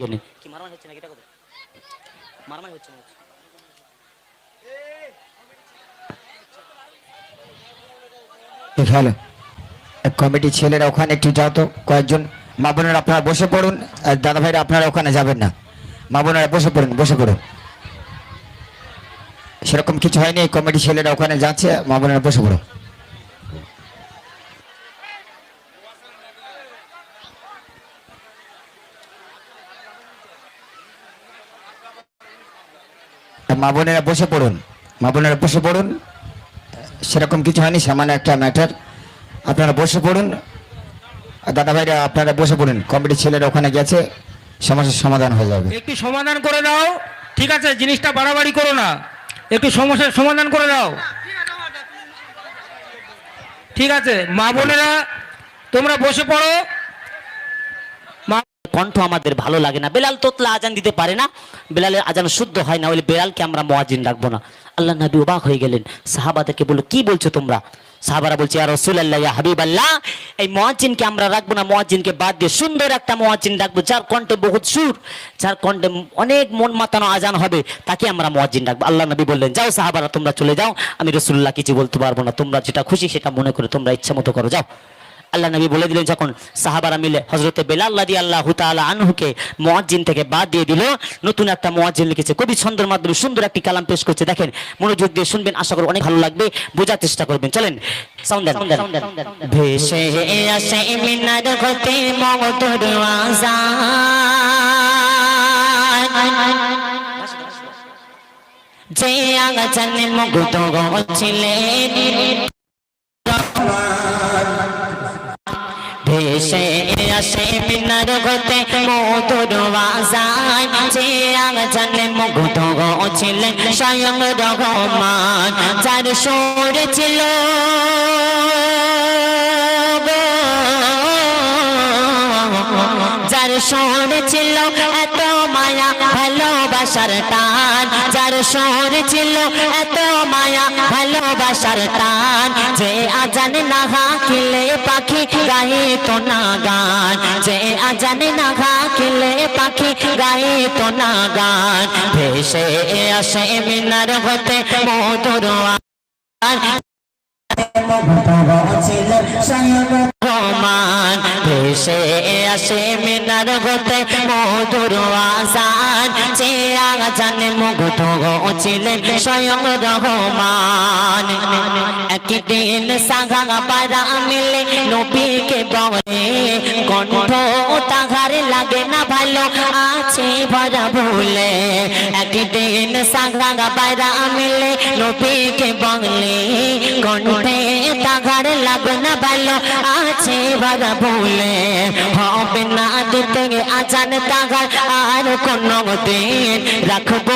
জন্য কি মারামারি হচ্ছে নাকি? এটা কথা। মারামারি হচ্ছে না ভালো কমিটি ছেলেরা ওখানে একটু যাও তো কয়েকজন। মা বোনেরা আপনারা বসে পড়ুন আর দাদা ভাইরা আপনারা ওখানে যাবেন না। মা বোনেরা বসে পড়ুন বসে পড়ুন। সেরকম কিছু হয়নি কমিটি ছেলেরা ওখানে যাচ্ছে মা বোনেরা বসে পড়ুন। মা বোনেরা বসে পড়ুন। মা বোনেরা বসে পড়ুন। সেরকম কিছু হয়নি, সামান্য একটা ম্যাটার আপনারা বসে পড়ুন। দাদা ভাইরা আপনারা বসে পড়ুন। কমিটির ছেলেরা ওখানে গেছে, সমস্যার সমাধান হয়ে যাবে। একটু সমাধান করে দাও ঠিক আছে, জিনিসটা বাড়াবাড়ি করো না। একটু সমস্যার সমাধান করে দাও ঠিক আছে, মা বোনেরা, তোমরা বসে পড়ো। কণ্ঠ আমাদের ভালো লাগে না। বেলাল তোতলা আজান দিতে পারে না। বেলালের আজান শুদ্ধ হয় না বলে বেলালকে আমরা মোয়াজিন রাখব না। আল্লাহ নবী অবাক হয়ে গেলেন। সাহাবাদেরকে বলল, কি বলছো তোমরা? সাহাবারা বলছে আর রসুল আল্লাহ হাবিব আল্লাহ এই মোয়াজিনকে আমরা রাখব না। মোয়াজিনকে বাদ দিয়ে সুন্দর একটা মোয়াজিন রাখব, যার কণ্ঠে বহুত সুর, যার কণ্ঠে অনেক মন মাতানো আজান হবে, তাকে আমরা মোয়াজিন রাখব। আল্লাহ নবী বললেন, যাও সাহাবারা, তোমরা চলে যাও। আমি রসুল্লাহ কিছু বলতে পারব না। তোমরা যেটা খুশি সেটা মনে করে তোমরা ইচ্ছা মতো করো। যাও। আল্লাহ নবী বলে দিলেন, যখন সাহাবারা মিলে হজরতে বেলাল্লাহ দিয়ে আল্লাহ তাআলা আনহুকে মুয়াজ্জিন থেকে বাদ দিয়ে দিল, নতুন একটা মুয়াজ্জিন লিখেছে, কবি ছন্দের মাধ্যমে সুন্দর একটি কালাম পেশ করছে। দেখেন, মনোযোগ দিয়ে শুনবেন, আশা করি অনেক ভালো লাগবে, বোঝার চেষ্টা করবেন। চলেন যে মুগ্ধ ছিলেন ভেসে আসে মিনার গতে মধুর বাজায়। যে জানে মুগ্ধ ছিলেন স্বয়ং রহমান, যার সুর ছিল যার সুর ছিল ভালোবাসার টান, যার সুর ছিল এত মায়া, ভালোবাসার টান। যে আজান না হাকিলে পাখি গায়ে তো না গান। যে আজান না হাকিলে পাখি গায়ে তো না গান। ভেসে আসে মিনার হতে মধুর রহমান, ভেসে আসে মিনার হতে মধুর আসান যে আজানে মুগ্ধ ছিলেন স্বয়ং রহমান। একদিন সাগা পারা মিলে নবীকে বলে, কণ্ঠ লাগে না ভালো, আছে ভরা ভুলে। একদিন সাগা পারা মিলে নবীকে বলে, কণ্ঠে তাহার লাগে না ভালো আছে ভরা ভুলে হবে না দিতে আজান তাহার আর কোন দিন রাখব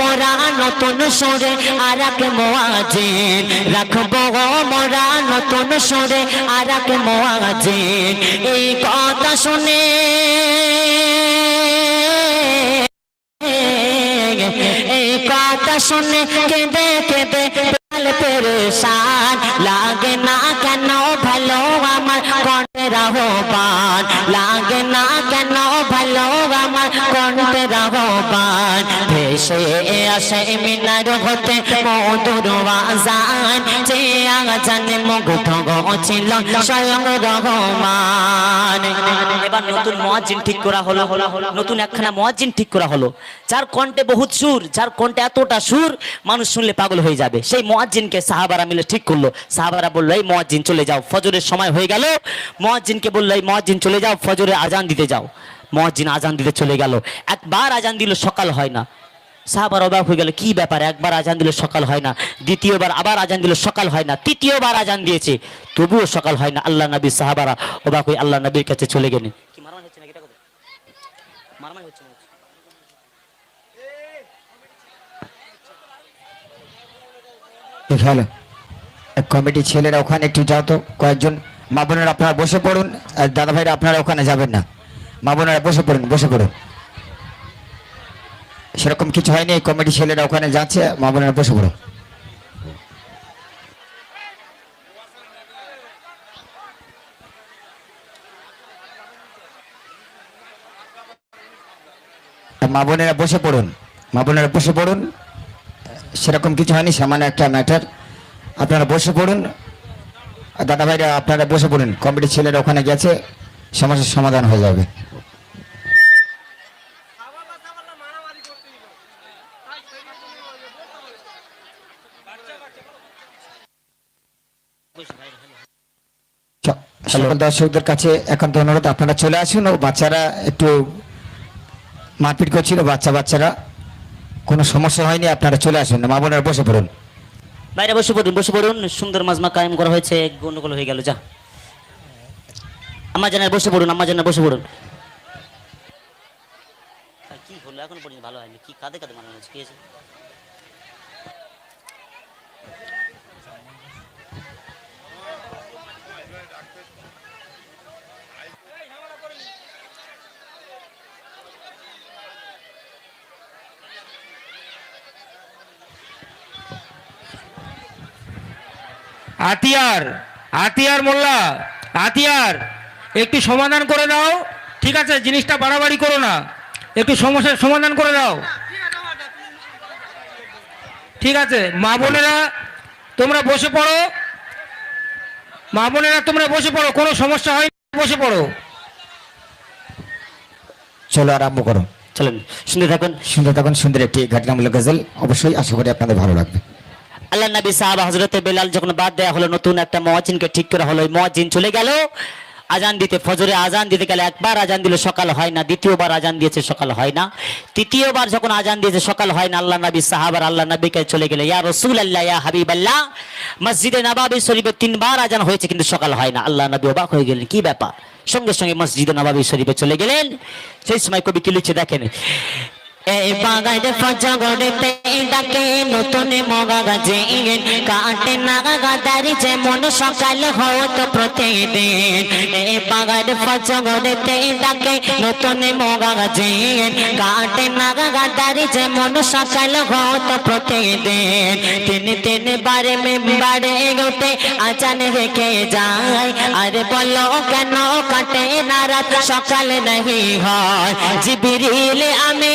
মোরা নতুন সরে আর এক মোয়াজিন। রাখব মোরা নতুন সরে আর এক মোয়াজিন। এই কথা শুনে এই কথা শুনে কেঁদে কেঁদে বেল পেরেশান। লাগে না কেন ভালো আমার কণ্ঠের আহ্বান লাগে না কণ্ঠের আহ্বান ভেসে আসে মিনার হতে মধুর আজান। যে আজানে মুগ্ধ ছিল স্বয়ং রহমান এবার নতুন মুয়াজ্জিন ঠিক করা হলো, নতুন একখানা মুয়াজ্জিন ঠিক করা হলো। যার কণ্ঠে বহুত সুর, যার কণ্ঠে এতটা সুর, মানুষ শুনলে পাগল হয়ে যাবে। সেই মুয়াজ্জিনকে সাহাবারা মিলে ঠিক করল। সাহাবারা বলল, এই চলে যাও, ফজরের সময় হয়ে গেল। মুয়াজ্জিনকে বলল, এই চলে যাও ফজরে আজান দিতে যাও। মুয়াজ্জিন আজান দিতে চলে গেল। একবার আজান দিল সকাল হয় না। সাহাবার অবাক হয়ে গেল, কি ব্যাপার? একবার আজান দিলে সকাল হয় না। দ্বিতীয়বার আবার আজান দিলে সকাল হয় না। তৃতীয়বার আজান দিয়েছে, তবুও সকাল হয় না। আল্লাহ নবী সাহাবারা অবাক হয়ে আল্লাহ নবীর কাছে চলে গেলেন। ভালো কমিটি ছেলেরা ওখানে একটু যাও তো, কয়েকজন মা বোনেরা আপনারা বসে পড়ুন, আর দাদা ভাইরা আপনারা ওখানে যাবেন না। মা বসে পড়ুন বসে পড়ুন। সেরকম কিছু হয়নি কমিটি ছেলেরা ওখানে যাচ্ছে, মা বসে পড়ুন। মা বোনেরা বসে পড়ুন, মা বোনেরা বসে পড়ুন। সেরকম কিছু হয়নি, সামান্য একটা ম্যাটার আপনারা বসে পড়ুন। দাদা ভাইরা আপনারা বসে পড়ুন। কমিটির ছেলেরা ওখানে গেছে, সমস্যার সমাধান হয়ে যাবে। সকল দর্শকদের কাছে এখন তো অনুরোধ আপনারা চলে আসুন ও বাচ্চারা একটু মারপিট করছিল বাচ্চা বাচ্চারা। কোনো সমস্যা হয়নি আপনারা চলে আসুন। মা বোনেরা বসে পড়ুন। বাইরে বসে পড়ুন বসে পড়ুন। সুন্দর মাজমা কায়েম করা হয়েছে গন্ডগোল হয়ে গেল যা। আমার জানার বসে পড়ুন আমার জানার বসে পড়ুন। কি হলো এখন পর্যন্ত ভালো হয়নি। কি কাঁদে কাঁদে মানানো হচ্ছে কি আতিয়ার আতিয়ার মোল্লা আতিয়ার একটু সমাধান করে দাও ঠিক আছে? জিনিসটা বাড়াবাড়ি করো না। একটু সমস্যার সমাধান করে দাও ঠিক আছে? মা বোনেরা তোমরা বসে পড়ো। মা বোনেরা তোমরা বসে পড়ো। কোনো সমস্যা হয় বসে পড়ো। চলো আরম্ভ করো। চলেন শুনতে থাকুন। শুনতে থাকুন সুন্দর একটি ঘটনামূলক গজল। অবশ্যই আশা করি আপনাদের ভালো লাগবে। আল্লাহ নবী সাহাবা হজরতে বেলাল যখন বাদ দেওয়া হলো, নতুন একটা মহাজিনকে ঠিক করা হলো মহাজিন চলে গেল। আজান দিতে, ফজরে আজান দিতে গেলে একবার আজান দিলে সকাল হয় না, দ্বিতীয়বার আজান দিয়েছে সকাল হয় না। তৃতীয়বার যখন আজান দিয়েছে সকাল হয় না আল্লাহ নবী সাহাবার আল্লাহ নবীকে চলে গেলে, ইয়া রসুল আল্লাহ ইয়া হাবিব আল্লাহ মসজিদে নবাবী শরীফে তিনবার আজান হয়েছে কিন্তু সকাল হয় না। আল্লাহ নবী অবাক হয়ে গেলেন, কি ব্যাপার? সঙ্গে সঙ্গে মসজিদে নবাবী শরীফে চলে গেলেন। সেই সময় কবি কি লিখছে দেখেন এই বাগান ফজগড়তে ডাকে নতুন মগা গাছে কাটে নাগা গাদারি যেমন সকাল হতো প্রতিদিন। এই বাগান ফজগড়তে ডাকে নতুন মগা গাছে কাটে নাগা গাদারি যেমন সকাল হতো প্রতিদিন। তিন তিন বারে মেম্বারে গোটে আচান রেখে যায়। আরে বলো কেন কাটে না রাত? সকাল नहीं হয়। জিবিরিল আমি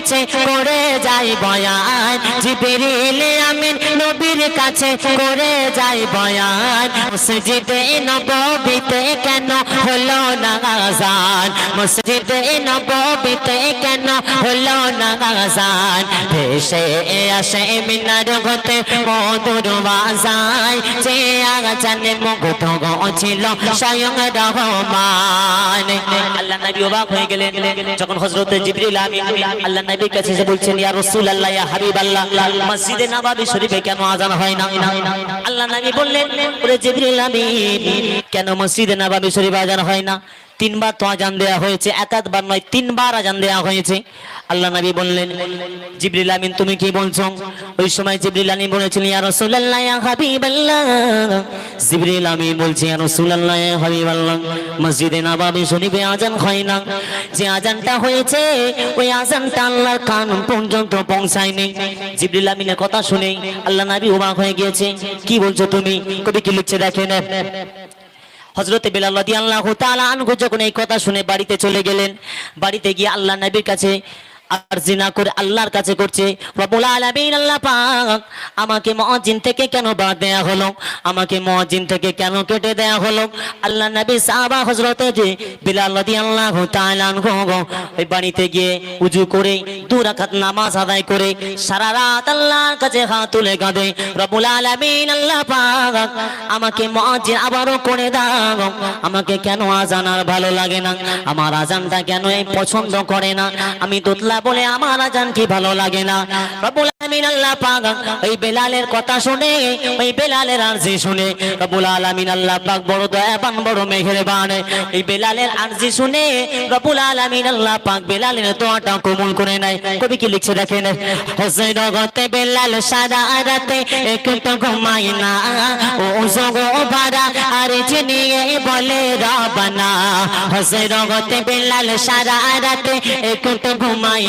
কাছে করে যাই বয়ান। জিবিরিল আমিন নবীর কাছে করে যাই বয়ান। মসজিদে নববীতে কেন হলো না আজান? মসজিদে নববীতে কেন হলো না আজান? ভেসে আসে মিনার হতে মধুর বাজায়। যে আজানে মুগ্ধ ছিল স্বয়ং রহমান। আল্লাহ নবী অবাক হয়ে গেলেন। যখন হযরত জিবরিল আমিন আল্লাহ নবীর কাছে এসে বলছেন, ইয়া রাসূলুল্লাহ, ইয়া হাবিবাল্লাহ, মসজিদে নববী শরীফে কেন আযান হয় না? আল্লাহ নবী বললেন, ওরে জিবরিল আমিন, কেন মসজিদে নববী শরীফে আযান হয় না? তিনবার তো আজান দেওয়া হয়েছে, একাধবার নয়, তিনবার আজান দেওয়া হয়েছে। আল্লাহ নবী বললেন, জিবরিল আমিন, তুমি কি বলছো? ওই সময় জিবরিল আমিন বলেছিলেন, ইয়া রাসূলুল্লাহ, ইয়া হাবিবাল্লাহ। জিবরিল আমিন বলছে, ইয়া রাসূলুল্লাহ, ইয়া হাবিবাল্লাহ, মসজিদে নববী শরীফে আজান হয় না। যে আজানটা হয়েছে, ওই আজানটা আল্লাহর কান পর্যন্ত পৌঁছায়নি। জিবরিল আমিনের কথা শুনে আল্লাহ নবী অবাক হয়ে গিয়েছে, কি বলছো তুমি? কবি কি লিখছে দেখেন হজরতে বেলাল রাদিয়াল্লাহু তাআলা আনহু যখন এই কথা শুনে বাড়িতে চলে গেলেন, বাড়িতে গিয়ে আল্লাহ নবীর কাছে আরজি না করে আল্লাহর কাছে করছে। রব্বুল আলামিন আল্লাহ পাক আমাকে মুয়াজ্জিন থেকে কেন বাদ দেয়া হলো? আমাকে মুয়াজ্জিন থেকে কেন কেটে দেয়া হলো? আল্লাহ নবী সাহাবা হযরতে বিলাল রাদিয়াল্লাহু তাআলা আনহু ওই বাড়িতে গিয়ে উজু করে, দু রাকাত নামাজ আদায় করে সারা রাত আল্লাহর কাছে হাত তুলে কাঁদে। রব্বুল আলামিন আল্লাহ পাক আমাকে মুয়াজ্জিন আবারও করে দাও আমাকে কেন আজান আর ভালো লাগে না? আমার আজানটা কেন পছন্দ করে না? আমি তোতলা বলে আমার আজান কি ভালো লাগে না? রব্বুল আলামিন আল্লাহ পাক ওই বেলালের কথা শুনে, ওই বেলালের আরজি শুনে, রব্বুল আলামিন আল্লাহ পাক বড় দয়াবান, বড় মেহেরবান। এই বেলালের আরজি শুনে, রব্বুল আলামিন আল্লাহ পাক বেলালের দোয়াটা কবুল করে নেয়। কবি কি লিখছে দেখেন? হোসেন গতে বেলাল সারা রাতে একটু ঘুমাই না। ও জগো ভাড়া আরজ নিয়ে বলে রবানা হজরতে বেলাল সারা রাতে একটু ঘুমাই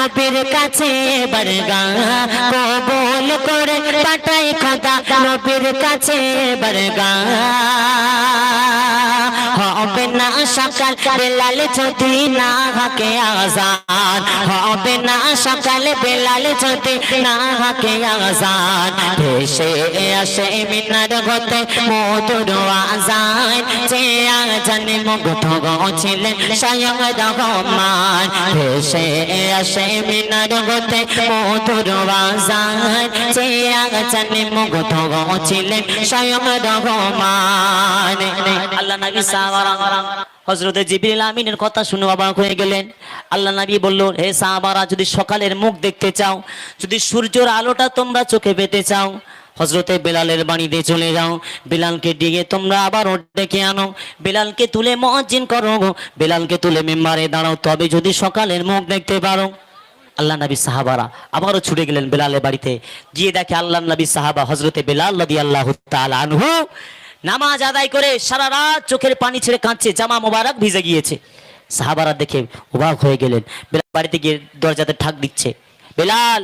নবীর কাছে বরগা কবুল করে পাঠাই খোদা নবীর কাছে বরগা। হবে না সকাল, বেলাল যদি না হাকে আজান। হবে না সকাল, বেলাল যদি না হাকে আজান। ভেসে আসে মিনার হতে মধুর আজান। যে আজানে মুগ্ধ ছিলেন স্বয়ং রহমান। ভেসে আসে মিনার মধুর আজান। যে মুগ্ধ স্বয়ং রহমান। আল্লাহ নবী সাহাবারা হজরতে জিবরিল আমিনের কথা শুনে অবাক হয়ে গেলেন। আল্লাহ নবী বলল হে সাহাবারা, যদি সকালের মুখ দেখতে চাও, যদি সূর্যের আলোটা তোমরা চোখে পেতে চাও হজরতে বেলালের বাড়িতে চলে যাও। বেলালকে ডিগে তোমরা আবার ডেকে আনো। বেলালকে তুলে মজ্জিন করো বেলালকে তুলে মেম্বারে দাঁড়াও। তবে যদি সকালের মুখ দেখতে পারো। আল্লাহ নবী সাহাবারা আবারও ছুটে গেলেন বেলালের বাড়িতে। গিয়ে দেখে আল্লাহ নবী সাহাবা হজরতে বেলাল নদী আল্লাহ আনহু নামাজ আদায় করে সারা রাত চোখের পানি ছেড়ে কাঁদছে, জামা মোবারক ভিজে গিয়েছে। সাহাবারা দেখে অবাক হয়ে গেলেন। বেলাল বাড়িতে গিয়ে দরজাতে ঠাক দিচ্ছে। বেলাল,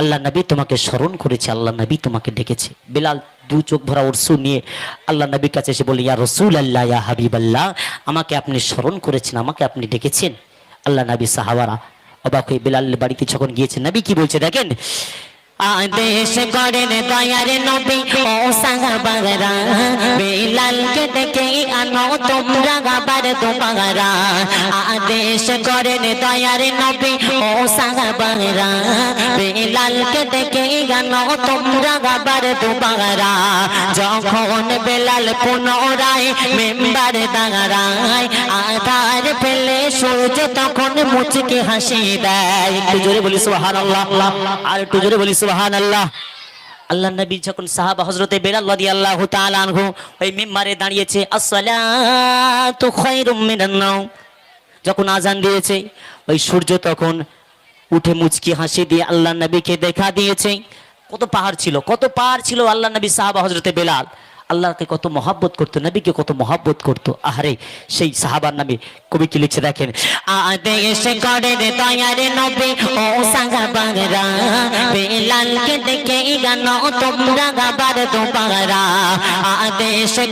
আল্লাহ নবী তোমাকে স্মরণ করেছে, আল্লাহ নবী তোমাকে ডেকেছে। বেলাল দু চোখ ভরা অরসু নিয়ে আল্লাহ নবীর কাছে এসে বলে ইয়া রসুল আল্লাহ ইয়া হাবিব আল্লাহ আমাকে আপনি স্মরণ করেছেন, আমাকে আপনি ডেকেছেন? আল্লাহ নবী সাহাবারা অবাক হয়ে বেলাল বাড়িতে যখন গিয়েছে, নবী কি বলছে দেখেন আদেশ করেন দয়ার নবী, ও সাহাবারা বেলালকে ডেকে আনো তোমরা গাবার দুপারা আদেশ করেন দয়ার নবী, ও সাহাবারা বেলালকে ডেকে আনো তোমরা গাবার দুপারা যখন বেলাল পুনরায় মেম্বার দাঁড়ায়, আধার ফেলে সূর্য তখন মুচকে হাসি দেয়। একটু জোরে বলি সুবাহান আল্লাহ আর একটু জোরে বলি সুবাহান আল্লাহ আল্লাহ নবী যখন সাহাবা হজরতে বেলাল রাদিয়াল্লাহু তাআলা আনহু ওই মিম্বারে দাঁড়িয়েছে, আসসালাতু খায়রুম মিনান নাওম। যখন আজান দিয়েছে, ওই সূর্য তখন উঠে মুচকি হাসি দিয়ে আল্লাহ নবীকে দেখা দিয়েছে। কত পাহাড় ছিল, কত পাহাড় ছিল আল্লাহ নবী সাহাবা হজরতে বেলাল। আল্লাহকে কত মহাব্বত করতো, নবীকে কত মহাব্বত করতো। আহারে, সেই সাহাবার নামে কবি কি লিখছে দেখেন আদেশ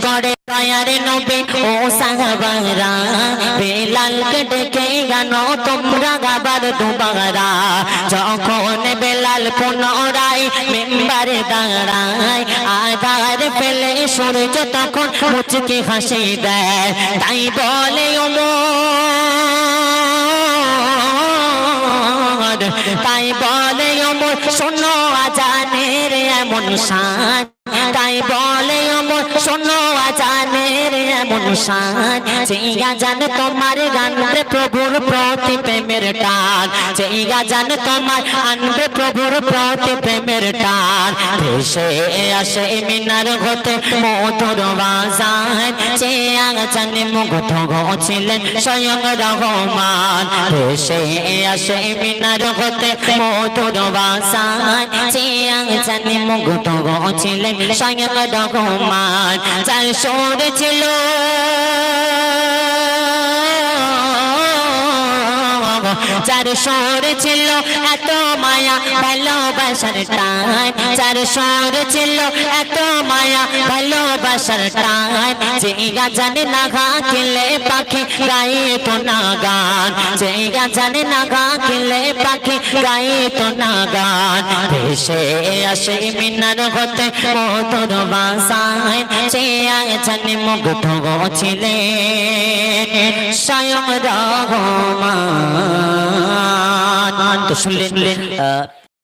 করে দয়ার নবী, ও সাহাবারা বেলালকে ডেকে গানো তোমরা গাবার দুপারা যখন বেলাল পুনরায় মেম্বারে দাঁড়ায়, আধার ফেলে সূর্য তখন মুচকি হাসি দেয়। তাই বলে ওমর তাই বলে ওমর শোনো আজানের এমন শান। তাই বলে শোনো আজানের এমন শান সেই আজান তোমার গানবে প্রভুর প্রতি প্রেমের টান। সেই আজান তোমার আনবে প্রভুর প্রতি প্রেমের টান। ভেসে আসে মিনার হতে মধুর বাজান সে আজানে মুগ্ধ ছিলেন স্বয়ং রহমান। সে আসে মিনার হতে মধুর বাসায়। চিয়াং আজানে মুগ্ধ ছিলেন স্বয়ং রহমান। যার সুর ছিল। যার সুর ছিল এত মায়া, ভালোবাসার টান। যার সুর ছিল এত মায়া, ভালোবাসার টান। যে জানে না গা কিলে পাখি গায়ে তো না গান। যে জানে না গা কিলে পাখি গায়ে তো না গান। ভেসে আসে মিনার হতে মধুর বাসায়। সে জানে মুগ্ধ ছিলেন স্বয়ং রহমান। തുസ്ലിൻ